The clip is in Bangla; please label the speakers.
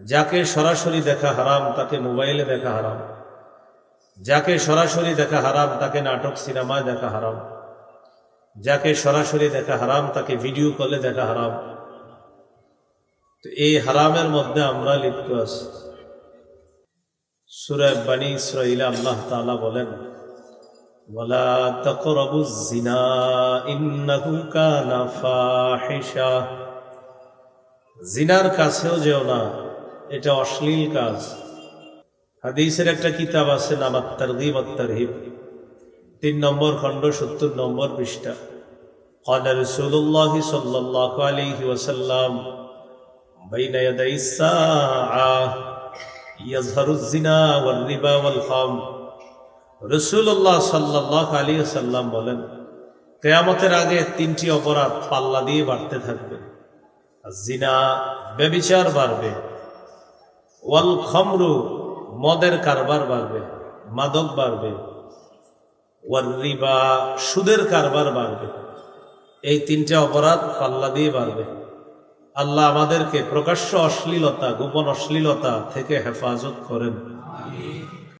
Speaker 1: যাকে সরাসরি দেখা হারাম, তাকে মোবাইলে দেখা হারাম। যাকে সরাসরি দেখা হারাম, তাকে নাটক, সিনেমায় দেখা হারাম। যাকে সরাসরি দেখা হারাম, তাকে ভিডিও কলে দেখা হারাম। তো এই হারামের মধ্যে আমরা লিপ্ত আছি। সুরায় বানী ইসরাইলে আল্লাহ তাআলা বলেন, ওয়ালা তাকরাবু জিনা ইন্নাহু কানা ফাহিশা জিনার কাছেও যেও না এটা অশ্লীল কাজ হাদিসের একটা কিতাব আছে নাম আত্মারগিব আত্মারহিব তিন নম্বর খণ্ড সত্তর নম্বর পৃষ্ঠা قال رسول الله صلى الله عليه وسلم بين يدي الساعة يظهر الزنا والربا والخمر রসুল্লাহ সাল্লাহ আলী সাল্লাম বলেন কেয়ামতের আগে তিনটি অপরাধ পাল্লা দিয়ে বাড়তে থাকবে জিনা ব্যবিচার বাড়বে ওয়াল খমরু, মদের কারবার বাড়বে, মাদক বাড়বে। ওয়াল রিবা, সুদের কারবার বাড়বে। এই তিনটা অপরাধ পাল্লা দিয়ে বাড়বে। আল্লাহ আমাদেরকে প্রকাশ্য অশ্লীলতা, গোপন অশ্লীলতা থেকে হেফাজত করেন।